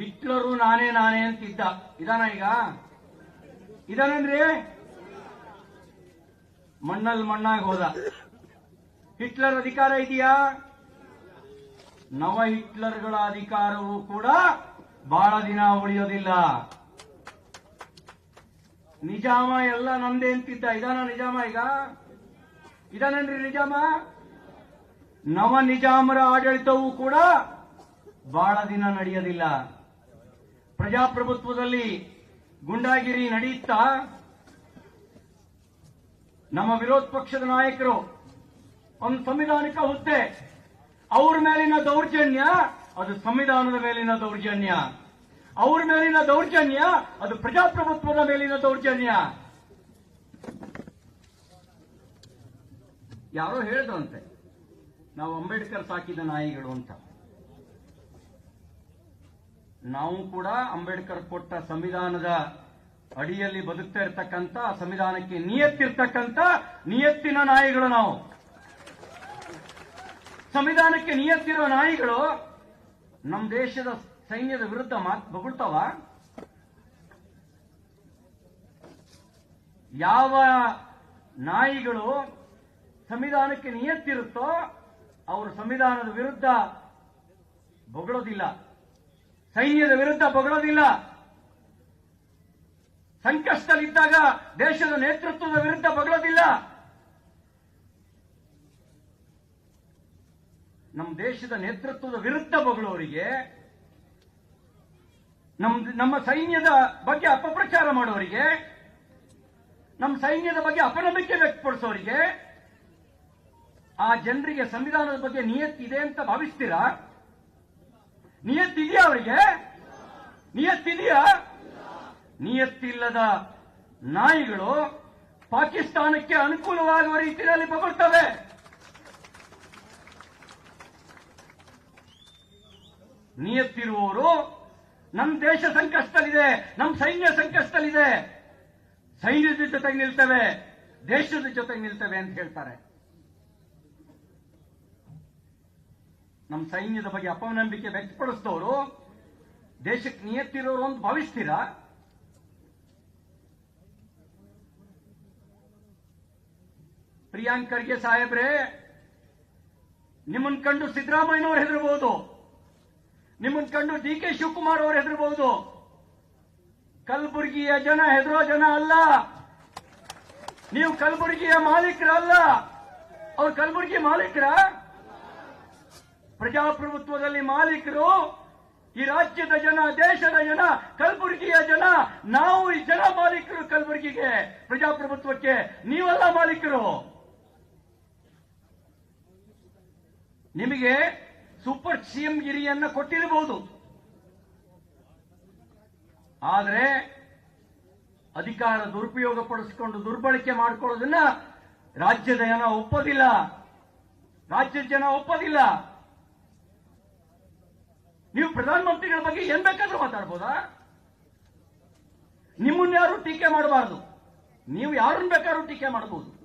Hitler ನಾನೇ ನಾನೇ ಅಂತಿದ್ದ. ಇದಾನ ಈಗ? ಇದಾನೇನ್ರಿ ಮಣ್ಣಲ್ಲಿ ಮಣ್ಣಾಗಿ ಹೋದ. ಹಿಟ್ಲರ್ ಅಧಿಕಾರ ಇದೆಯಾ? ನವ ಹಿಟ್ಲರ್ಗಳ ಅಧಿಕಾರವೂ ಕೂಡ ಬಹಳ ದಿನ ಉಳಿಯೋದಿಲ್ಲ. ನಿಜಾಮ ಎಲ್ಲ ನಂದೇ ಅಂತಿದ್ದ. ಇದಾನ ನಿಜಾಮ ಈಗ? ಇದಾನೇನ್ರಿ ನಿಜಾಮ? ನವ ನಿಜಾಮರ ಆಡಳಿತವೂ ಕೂಡ ಬಹಳ ದಿನ ನಡೆಯೋದಿಲ್ಲ. ಪ್ರಜಾಪ್ರಭುತ್ವದಲ್ಲಿ ಗುಂಡಾಗಿರಿ ನಡೆಯುತ್ತಾ ನಮ್ಮ ವಿರೋಧ ಪಕ್ಷದ ನಾಯಕರು ಒಂದು ಸಂವಿಧಾನಿಕ ಹುದ್ದೆ, ಅವ್ರ ಮೇಲಿನ ದೌರ್ಜನ್ಯ ಅದು ಸಂವಿಧಾನದ ಮೇಲಿನ ದೌರ್ಜನ್ಯ. ಅವ್ರ ಮೇಲಿನ ದೌರ್ಜನ್ಯ ಅದು ಪ್ರಜಾಪ್ರಭುತ್ವದ ಮೇಲಿನ ದೌರ್ಜನ್ಯ. ಯಾರೋ ಹೇಳಿದ್ರಂತೆ, ನಾವು ಅಂಬೇಡ್ಕರ್ ಸಾಕಿದ ನಾಯಿಗಳು ಅಂತ. ನಾವು ಕೂಡ ಅಂಬೇಡ್ಕರ್ ಕೊಟ್ಟ ಸಂವಿಧಾನದ ಅಡಿಯಲ್ಲಿ ಬದುಕ್ತಾ ಇರ್ತಕ್ಕಂಥ, ಸಂವಿಧಾನಕ್ಕೆ ನಿಯತ್ತಿರ್ತಕ್ಕಂಥ ನಿಯತ್ತಿನ ನಾಯಿಗಳು ನಾವು. ಸಂವಿಧಾನಕ್ಕೆ ನಿಯತ್ತಿರುವ ನಾಯಿಗಳು ನಮ್ಮ ದೇಶದ ಸೈನ್ಯದ ವಿರುದ್ಧ ಮಾತ್ ಬೊಗಳ್ತಾವ. ಯಾವ ನಾಯಿಗಳು ಸಂವಿಧಾನಕ್ಕೆ ನಿಯತ್ತಿರುತ್ತೋ, ಅವರು ಸಂವಿಧಾನದ ವಿರುದ್ಧ ಬೊಗಳೋದಿಲ್ಲ. ಸೈನ್ಯದ ವಿರುದ್ಧ ಬಗಳೋದಿಲ್ಲ. ಸಂಕಷ್ಟದಲ್ಲಿದ್ದಾಗ ದೇಶದ ನೇತೃತ್ವದ ವಿರುದ್ಧ ಬಗಳೋದಿಲ್ಲ. ನಮ್ಮ ದೇಶದ ನೇತೃತ್ವದ ವಿರುದ್ಧ ಬಗಳೋರಿಗೆ, ನಮ್, ನಮ್ಮ ಸೈನ್ಯದ ಬಗ್ಗೆ ಅಪಪ್ರಚಾರ ಮಾಡೋರಿಗೆ, ನಮ್ಮ ಸೈನ್ಯದ ಬಗ್ಗೆ ಅಪನಂಬಿಕೆ ವ್ಯಕ್ತಪಡಿಸೋರಿಗೆ, ಆ ಜನರಿಗೆ ಸಂವಿಧಾನದ ಬಗ್ಗೆ ನಿಯತ್ತಿದೆ ಅಂತ ಭಾವಿಸ್ತೀರಾ? ನಿಯತ್ತಿದೆಯಾ ಅವರಿಗೆ ನಿಯತ್ತಿದೆಯಾ? ನಿಯತ್ತಿಲ್ಲದ ನಾಯಿಗಳು ಪಾಕಿಸ್ತಾನಕ್ಕೆ ಅನುಕೂಲವಾಗುವ ರೀತಿಯಲ್ಲಿ ಬಗೊಳ್ತವೆ. ನಿಯತ್ತಿರುವವರು ನಮ್ಮ ದೇಶ ಸಂಕಷ್ಟದಲ್ಲಿದೆ, ನಮ್ಮ ಸೈನ್ಯ ಸಂಕಷ್ಟದಲ್ಲಿದೆ. ಸೈನ್ಯದ ಜೊತೆಗೆ ನಿಲ್ತವೆ, ದೇಶದ ಜೊತೆಗೆ ನಿಲ್ತವೆ ಅಂತ ಹೇಳ್ತಾರೆ. ನಮ್ಮ ಸೈನ್ಯದ ಬಗ್ಗೆ ಅಪನಂಬಿಕೆ ವ್ಯಕ್ತಪಡಿಸಿದವರು, ದೇಶಕ್ಕೆ ನಿಯತ್ತಿರೋರು ಅಂತ ಭಾವಿಸ್ತೀರಾ? ಪ್ರಿಯಾಂಕ್ ಖರ್ಗೆ ಸಾಹೇಬ್ರೆ, ನಿಮ್ಮನ್ ಕಂಡು ಸಿದ್ದರಾಮಯ್ಯನವರು ಹೆದರಬಹುದು ನಿಮ್ಮನ್ ಕಂಡು ಡಿ ಕೆ ಶಿವಕುಮಾರ್ ಅವರು ಹೆದರಬಹುದು ಕಲಬುರಗಿಯ ಜನ ಹೆದರೋ ಜನ ಅಲ್ಲ. ನೀವು ಕಲಬುರಗಿಯ ಮಾಲೀಕರಲ್ಲ. ಅವ್ರು ಕಲಬುರಗಿ ಮಾಲೀಕರ? ಪ್ರಜಾಪ್ರಭುತ್ವದಲ್ಲಿ ಮಾಲೀಕರು, ಈ ರಾಜ್ಯದ ಜನ, ದೇಶದ ಜನ, ಕಲಬುರಗಿಯ ಜನ, ನಾವು ಈ ಜನ ಮಾಲೀಕರು ಕಲಬುರಗಿಗೆ. ಪ್ರಜಾಪ್ರಭುತ್ವಕ್ಕೆ ನೀವೆಲ್ಲ ಮಾಲೀಕರು. ನಿಮಗೆ ಸೂಪರ್ ಸಿಎಂ ಗಿರಿಯನ್ನ ಕೊಟ್ಟಿರಬಹುದು. ಆದರೆ ಅಧಿಕಾರ ದುರುಪಯೋಗ ಪಡಿಸಿಕೊಂಡು ದುರ್ಬಳಕೆ ಮಾಡಿಕೊಳ್ಳೋದನ್ನ ರಾಜ್ಯದ ಜನ ಒಪ್ಪೋದಿಲ್ಲ. ರಾಜ್ಯದ ಜನ ಒಪ್ಪೋದಿಲ್ಲ. ನೀವು ಪ್ರಧಾನಮಂತ್ರಿಗಳ ಬಗ್ಗೆ ಏನ್ ಬೇಕಾದ್ರೂ ಮಾತಾಡ್ಬೋದಾ? ನಿಮ್ಮನ್ನ ಯಾರು ಟೀಕೆ ಮಾಡಬಾರದು. ನೀವು ಯಾರನ್ನ ಬೇಕಾದ್ರೂ ಟೀಕೆ ಮಾಡಬಹುದು.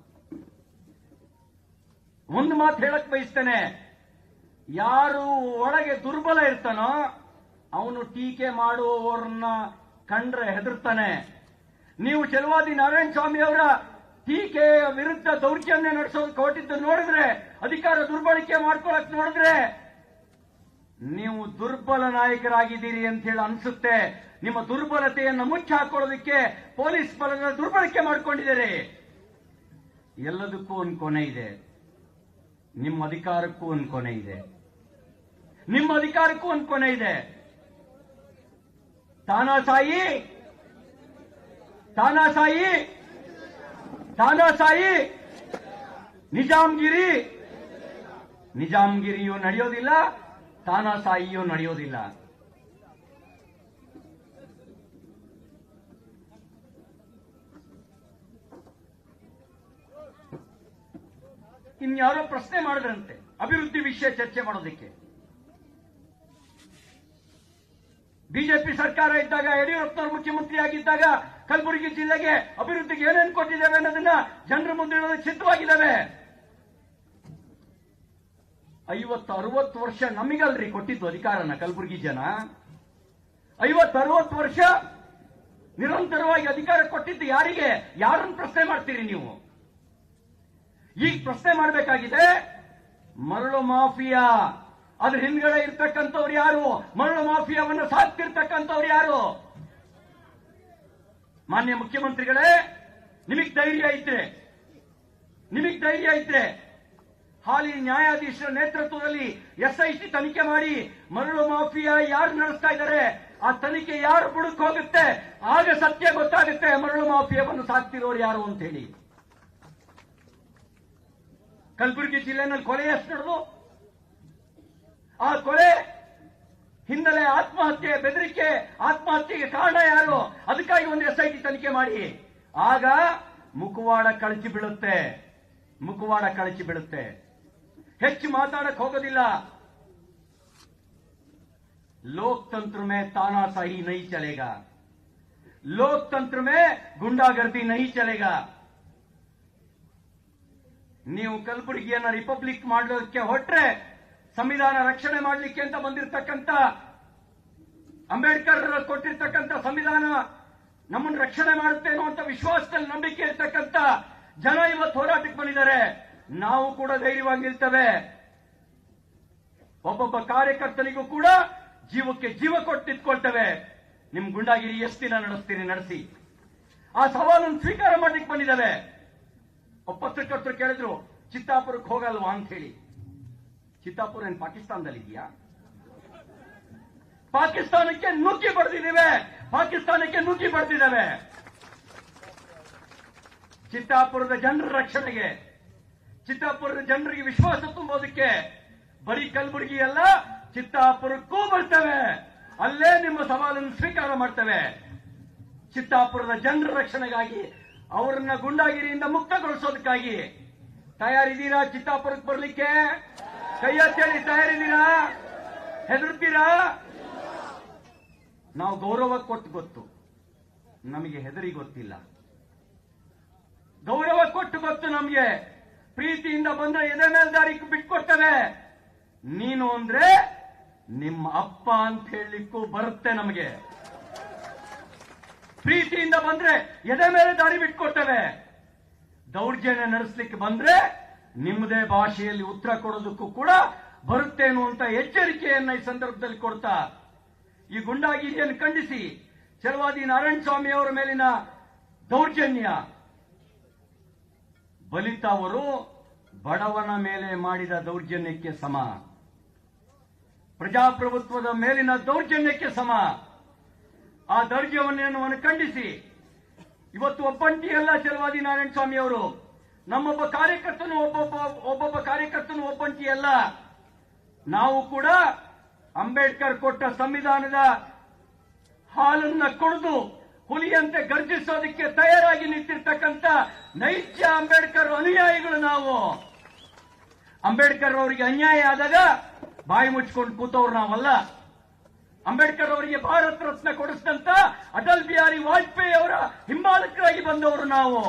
ಒಂದು ಮಾತು ಹೇಳಕ್ ಬಯಸ್ತೇನೆ. ಯಾರು ಒಳಗೆ ದುರ್ಬಲ ಇರ್ತಾನೋ, ಅವನು ಟೀಕೆ ಮಾಡುವವರನ್ನ ಕಂಡ್ರೆ ಹೆದರ್ತಾನೆ. ನೀವು ಚೆಲುವಾದಿ ನಾರಾಯಣ ಸ್ವಾಮಿ ಅವರ ಟೀಕೆಯ ವಿರುದ್ಧ ದೌರ್ಜನ್ಯ ನಡೆಸೋದಕ್ಕೆ ಹೊರಟಿದ್ದು ನೋಡಿದ್ರೆ, ಅಧಿಕಾರ ದುರ್ಬಳಕೆ ಮಾಡ್ಕೊಳಕ್ ನೋಡಿದ್ರೆ ನೀವು ದುರ್ಬಲ ನಾಯಕರಾಗಿದ್ದೀರಿ ಅಂತ ಹೇಳಿ ಅನ್ಸುತ್ತೆ. ನಿಮ್ಮ ದುರ್ಬಲತೆಯನ್ನು ಮುಚ್ಚಿ ಹಾಕೊಳ್ಳೋದಕ್ಕೆ ಪೊಲೀಸ್ ಬಲದ ದುರ್ಬಳಕೆ ಮಾಡಿಕೊಂಡಿದ್ದಾರೆ. ಎಲ್ಲದಕ್ಕೂ ಒಂದು ಕೊನೆ ಇದೆ. ನಿಮ್ಮ ಅಧಿಕಾರಕ್ಕೂ ಒಂದು ಕೊನೆ ಇದೆ. ನಿಮ್ಮ ಅಧಿಕಾರಕ್ಕೂ ಒಂದು ಕೊನೆ ಇದೆ. ತಾನಾಸಾಯಿ ತಾನಾಸಾಯಿ ತಾನಾಸಾಯಿ ನಿಜಾಮ್ಗಿರಿ! ನಿಜಾಮ್ಗಿರಿಯು ನಡೆಯೋದಿಲ್ಲ. ತಾನಾಸಾಯಿಯೂ ನಡೆಯೋದಿಲ್ಲ ಇನ್ಯಾರೋ ಪ್ರಶ್ನೆ ಮಾಡಿದ್ರಂತೆ, ಅಭಿವೃದ್ಧಿ ವಿಷಯ ಚರ್ಚೆ ಮಾಡೋದಕ್ಕೆ. ಬಿಜೆಪಿ ಸರ್ಕಾರ ಇದ್ದಾಗ, ಯಡಿಯೂರಪ್ಪನವರು ಮುಖ್ಯಮಂತ್ರಿ ಆಗಿದ್ದಾಗ ಕಲಬುರಗಿ ಜಿಲ್ಲೆಗೆ ಅಭಿವೃದ್ಧಿಗೆ ಏನೇನು ಕೊಟ್ಟಿದ್ದೇವೆ ಅನ್ನೋದನ್ನ ಜನರ ಮುಂದೆ ಇಡೋದಕ್ಕೆ ಐವತ್ತು ಅರವತ್ತು ವರ್ಷ ನಮಗಲ್ರಿ ಕೊಟ್ಟಿದ್ದು ಅಧಿಕಾರನ ಕಲಬುರಗಿ ಜನ. ಐವತ್ತರವತ್ತು ವರ್ಷ ನಿರಂತರವಾಗಿ ಅಧಿಕಾರ ಕೊಟ್ಟಿದ್ದು ಯಾರಿಗೆ? ಯಾರನ್ನು ಪ್ರಶ್ನೆ ಮಾಡ್ತೀರಿ ನೀವು? ಈಗ ಪ್ರಶ್ನೆ ಮಾಡಬೇಕಾಗಿದೆ, ಮರಳು ಮಾಫಿಯಾ. ಅದ್ರ ಹಿಂದ್ಗಡೆ ಇರ್ತಕ್ಕಂಥವ್ರು ಯಾರು? ಮರಳು ಮಾಫಿಯಾವನ್ನು ಸಾಕ್ತಿರ್ತಕ್ಕಂಥವ್ರು ಯಾರು? ಮಾನ್ಯ ಮುಖ್ಯಮಂತ್ರಿಗಳೇ, ನಿಮಗ್ ಧೈರ್ಯ ಇದ್ರೆ ನಿಮಗ್ ಧೈರ್ಯ ಇದ್ರೆ ಹಾಲಿ ನ್ಯಾಯಾಧೀಶರ ನೇತೃತ್ವದಲ್ಲಿ ಎಸ್ಐಟಿ ತನಿಖೆ ಮಾಡಿ ಮರಳು ಮಾಫಿಯಾ ಯಾರು ನಡೆಸ್ತಾ ಇದ್ದಾರೆ? ಆ ತನಿಖೆ ಯಾರು ಬುಡಕ್ ಹೋಗುತ್ತೆ? ಆಗ ಸತ್ಯ ಗೊತ್ತಾಗುತ್ತೆ ಮರಳು ಮಾಫಿಯಾವನ್ನು ಸಾಕ್ತಿರೋರು ಯಾರು ಅಂತ ಹೇಳಿ. ಕಲಬುರಗಿ ಜಿಲ್ಲೆನಲ್ಲಿ ಕೊಲೆ ಎಷ್ಟು ನಡೆದು? ಆ ಕೊಲೆ ಹಿನ್ನೆಲೆ ಆತ್ಮಹತ್ಯೆ, ಬೆದರಿಕೆ, ಆತ್ಮಹತ್ಯೆಗೆ ಕಾರಣ ಯಾರು? ಅದಕ್ಕಾಗಿ ಒಂದು ಎಸ್ಐಟಿ ತನಿಖೆ ಮಾಡಿ. ಆಗ ಮುಖವಾಡ ಕಳಚಿ ಬೀಳುತ್ತೆ. ಮುಖವಾಡ ಕಳಚಿ ಬೀಳುತ್ತೆ. ಹೆಚ್ಚು ಮಾತಾಡಕ್ ಹೋಗೋದಿಲ್ಲ लोकतंत्र में तानाशाही नहीं चलेगा लोकतंत्र में गुंडागर्दी नहीं चलेगा ನೀವು ಕಲಬುರಗಿಯನ್ನ ರಿಪಬ್ಲಿಕ್ ಮಾಡೋದಕ್ಕೆ ಹೊಟ್ರೆ ಸಂವಿಧಾನ ರಕ್ಷಣೆ ಮಾಡಲಿಕ್ಕೆ ಅಂತ ಬಂದಿರತಕ್ಕಂತ ಅಂಬೇಡ್ಕರ್ ಕೊಟ್ಟಿರ್ತಕ್ಕಂಥ ಸಂವಿಧಾನ ನಮ್ಮನ್ನು ರಕ್ಷಣೆ ಮಾಡುತ್ತೆ ಅನ್ನುವಂತ ವಿಶ್ವಾಸದಲ್ಲಿ ನಂಬಿಕೆ ಇರ್ತಕ್ಕಂಥ ಜನ ಇವತ್ತು ಹೋರಾಟಕ್ಕೆ ಬಂದಿದ್ದಾರೆ ನಾವು ಕೂಡ ಧೈರ್ಯವಾಗಿ ನಿಲ್ತೇವೆ ಒಬ್ಬೊಬ್ಬ ಕಾರ್ಯಕರ್ತನಿಗೂ ಕೂಡ ಜೀವಕ್ಕೆ ಜೀವ ಕೊಟ್ಟು ನಿಮ್ ಗುಂಡಾಗಿರಿ, ಎಷ್ಟು ದಿನ ನಡೆಸ್ತೀರಿ, ನಡೆಸಿ. ಆ ಸವಾಲನ್ನು ಸ್ವೀಕಾರ ಮಾಡ್ಲಿಕ್ಕೆ ಬಂದಿದ್ದಾವೆ. ಪತ್ರಕರ್ತರು ಕೇಳಿದ್ರು, ಚಿತ್ತಾಪುರಕ್ಕೆ ಹೋಗಲ್ವಾ? ಅಂತ ಹೇಳಿ ಚಿತ್ತಾಪುರ ಏನ್ ಪಾಕಿಸ್ತಾನದಲ್ಲಿದೆಯಾ ಪಾಕಿಸ್ತಾನಕ್ಕೆ ನುಗ್ಗಿ ಬಡ್ದಿದ್ದೇವೆ. ಪಾಕಿಸ್ತಾನಕ್ಕೆ ನುಗ್ಗಿ ಬಡ್ದಿದ್ದಾವೆ. ಚಿತ್ತಾಪುರದ ಜನರ ರಕ್ಷಣೆಗೆ ಚಿತ್ತಾಪುರದ ಜನರಿಗೆ ವಿಶ್ವಾಸ ತುಂಬೋದಕ್ಕೆ ಬರೀ ಕಲಬುರಗಿ ಅಲ್ಲ ಚಿತ್ತಾಪುರಕ್ಕೂ ಬರ್ತವೆ. ಅಲ್ಲೇ ನಿಮ್ಮ ಸವಾಲನ್ನು ಸ್ವೀಕಾರ ಮಾಡ್ತವೆ. ಚಿತ್ತಾಪುರದ ಜನರ ರಕ್ಷಣೆಗಾಗಿ, ಅವರನ್ನ ಗುಂಡಾಗಿರಿಯಿಂದ ಮುಕ್ತಗೊಳಿಸೋದಕ್ಕಾಗಿ. ತಯಾರಿದ್ದೀರಾ ಚಿತ್ತಾಪುರಕ್ಕೆ ಬರಲಿಕ್ಕೆ? ಕೈ ತಯಾರಿದೀರಾ ತಯಾರಿದ್ದೀರಾ? ಹೆದರ್ತೀರಾ? ನಾವು ಗೌರವ ಕೊಟ್ಟು ಗೊತ್ತು. ನಮಗೆ ಹೆದರಿ ಗೊತ್ತಿಲ್ಲ. ಗೌರವ ಕೊಟ್ಟು ಗೊತ್ತು ನಮಗೆ. ಪ್ರೀತಿಯಿಂದ ಬಂದ್ರೆ ಎದೆ ಮೇಲೆ ದಾರಿ ಬಿಟ್ಕೊಡ್ತೇವೆ. ನೀನು ಅಂದ್ರೆ ನಿಮ್ಮ ಅಪ್ಪ ಅಂತ ಹೇಳಲಿಕ್ಕೂ ಬರುತ್ತೆ ನಮಗೆ. ಪ್ರೀತಿಯಿಂದ ಬಂದ್ರೆ ಎದೆ ಮೇಲೆ ದಾರಿ ಬಿಟ್ಕೊಡ್ತೇವೆ. ದೌರ್ಜನ್ಯ ನಡೆಸಲಿಕ್ಕೆ ಬಂದ್ರೆ ನಿಮ್ಮದೇ ಭಾಷೆಯಲ್ಲಿ ಉತ್ತರ ಕೊಡೋದಕ್ಕೂ ಕೂಡ ಬರುತ್ತೇನು ಅಂತ ಎಚ್ಚರಿಕೆಯನ್ನ ಈ ಸಂದರ್ಭದಲ್ಲಿ ಕೊಡ್ತಾ. ಈ ಗುಂಡಾಗಿರಿಯನ್ನು ಖಂಡಿಸಿ, ಚಲವಾದಿ ನಾರಾಯಣ ಸ್ವಾಮಿ ಅವರ ಮೇಲಿನ ದೌರ್ಜನ್ಯ ಬಲಿತ ಅವರು ಬಡವನ ಮೇಲೆ ಮಾಡಿದ ದೌರ್ಜನ್ಯಕ್ಕೆ ಸಮ. ಪ್ರಜಾಪ್ರಭುತ್ವದ ಮೇಲಿನ ದೌರ್ಜನ್ಯಕ್ಕೆ ಸಮ. ಆ ದೌರ್ಜನ್ಯವನ್ನು ಖಂಡಿಸಿ. ಇವತ್ತು ಒಬ್ಬಂಟಿಯಲ್ಲ ಚಲವಾದಿ ನಾರಾಯಣ ಸ್ವಾಮಿ ಅವರು. ನಮ್ಮೊಬ್ಬ ಕಾರ್ಯಕರ್ತನು ಒಬ್ಬೊಬ್ಬ ಒಬ್ಬೊಬ್ಬ ಕಾರ್ಯಕರ್ತನು ಒಬ್ಬಂಟಿಯಲ್ಲ ನಾವು ಕೂಡ ಅಂಬೇಡ್ಕರ್ ಕೊಟ್ಟ ಸಂವಿಧಾನದ ಹಾಲನ್ನ ಕುಡಿದು ಹುಲಿಯಂತೆ ಗರ್ಜಿಸೋದಕ್ಕೆ ತಯಾರಾಗಿ ನಿಂತಿರ್ತಕ್ಕಂಥ ನೈಜ ಅಂಬೇಡ್ಕರ್ ಅನುಯಾಯಿಗಳು ನಾವು. ಅಂಬೇಡ್ಕರ್ ಅವರಿಗೆ ಅನ್ಯಾಯ ಆದಾಗ ಬಾಯಿ ಮುಚ್ಕೊಂಡು ಕೂತವ್ರು ನಾವಲ್ಲ. ಅಂಬೇಡ್ಕರ್ ಅವರಿಗೆ ಭಾರತ ರತ್ನ ಕೊಡಿಸಿದಂತ ಅಟಲ್ ಬಿಹಾರಿ ವಾಜಪೇಯಿ ಅವರ ಹಿಂಬಾಲಕರಾಗಿ ಬಂದವರು ನಾವು.